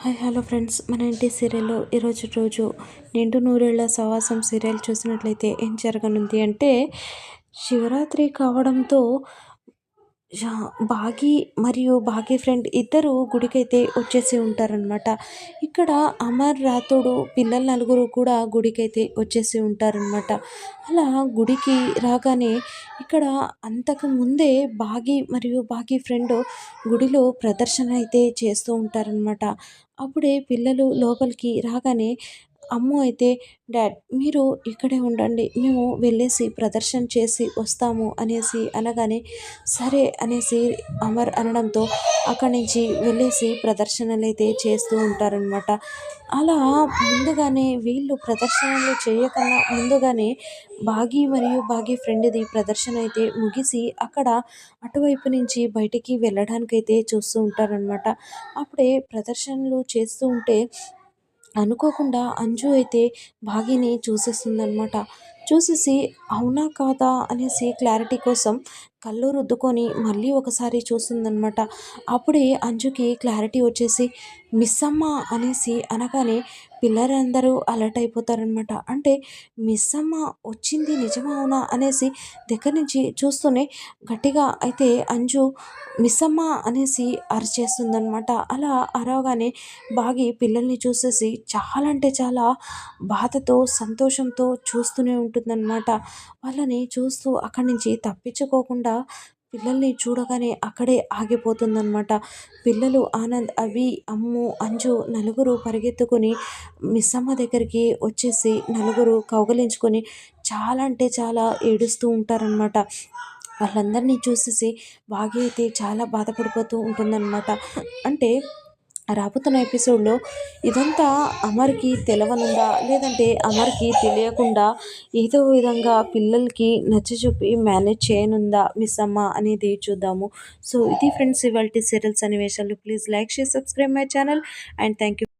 Hi hello friends. మన ఇంటి సీరియల్లో ఈరోజు రోజు నిండు నూరేళ్ళ సవాసం సీరియల్ చూసినట్లయితే ఏం జరగనుంది అంటే శివరాత్రి కావడంతో బాగి మరియు బాగి ఫ్రెండ్ ఇద్దరు గుడికైతే వచ్చేసి ఉంటారనమాట ఇక్కడ అమర్ రాతోడు పిల్లల నలుగురు కూడా గుడికైతే వచ్చేసి ఉంటారనమాట అలా గుడికి రాగానే ఇక్కడ అంతకు ముందే బాగి మరియు బాగి ఫ్రెండ్ గుడిలో ప్రదర్శన అయితే చేస్తూ ఉంటారనమాట అప్పుడే పిల్లలు లోపలికి రాగానే అమ్ము అయితే డాడ్ మీరు ఇక్కడే ఉండండి మేము వెళ్ళేసి ప్రదర్శన చేసి వస్తాము అనేసి అనగానే సరే అనేసి అమర్ అనడంతో అక్కడి నుంచి వెళ్ళేసి ప్రదర్శనలు అయితే చేస్తూ ఉంటారనమాట అలా ముందుగానే వీళ్ళు ప్రదర్శనలు చేయకుండా ముందుగానే బాగి మరియు బాగి ఫ్రెండ్ది ప్రదర్శన అయితే ముగిసి అక్కడ అటువైపు నుంచి బయటికి వెళ్ళడానికైతే చూస్తూ ఉంటారనమాట అప్పుడే ప్రదర్శనలు చేస్తూ ఉంటే అనుకోకుండా అంజు అయితే భావిని చూసేస్తుంది అనమాట చూసేసి అవునా కాదా అనేసి క్లారిటీ కోసం కళ్ళు రుద్దుకొని మళ్ళీ ఒకసారి చూస్తుందనమాట అప్పుడే అంజుకి క్లారిటీ వచ్చేసి మిస్ అమ్మ అనేసి అనగానే పిల్లలందరూ అలర్ట్ అయిపోతారనమాట అంటే మిస్ అమ్మ వచ్చింది నిజమా అవునా అనేసి దగ్గర నుంచి చూస్తూనే గట్టిగా అయితే అంజు మిస్ అమ్మ అనేసి అరిచేస్తుందనమాట అలా అరవగానే బాగి పిల్లల్ని చూసేసి చాలా అంటే చాలా బాధతో సంతోషంతో చూస్తూనే ఉంటుందన్నమాట. వాళ్ళని చూస్తూ అక్కడి నుంచి తప్పించుకోకుండా పిల్లల్ని చూడగానే అక్కడే ఆగిపోతుందన్నమాట. పిల్లలు ఆనంద్ అవి అమ్ము అంజు నలుగురు పరిగెత్తుకొని మిస్సమ్మ దగ్గరికి వచ్చేసి నలుగురు కౌగలించుకొని చాలా అంటే చాలా ఏడుస్తూ ఉంటారనమాట వాళ్ళందరినీ చూసేసి బాగా అయితే చాలా బాధపడిపోతూ ఉంటుందన్నమాట. అంటే రాబోతున్న ఎపిసోడ్లో ఇదంతా అమర్కి తెలవనుందా? లేదంటే అమర్కి తెలియకుండా ఏదో విధంగా పిల్లలకి నచ్చజెప్పి మేనేజ్ చేయనుందా మిస్ అమ్మ అనేది చూద్దాము. సో ఇది ఫ్రెండ్స్ ఇవాళ సీరియల్స్ అనే please like share subscribe my channel and thank you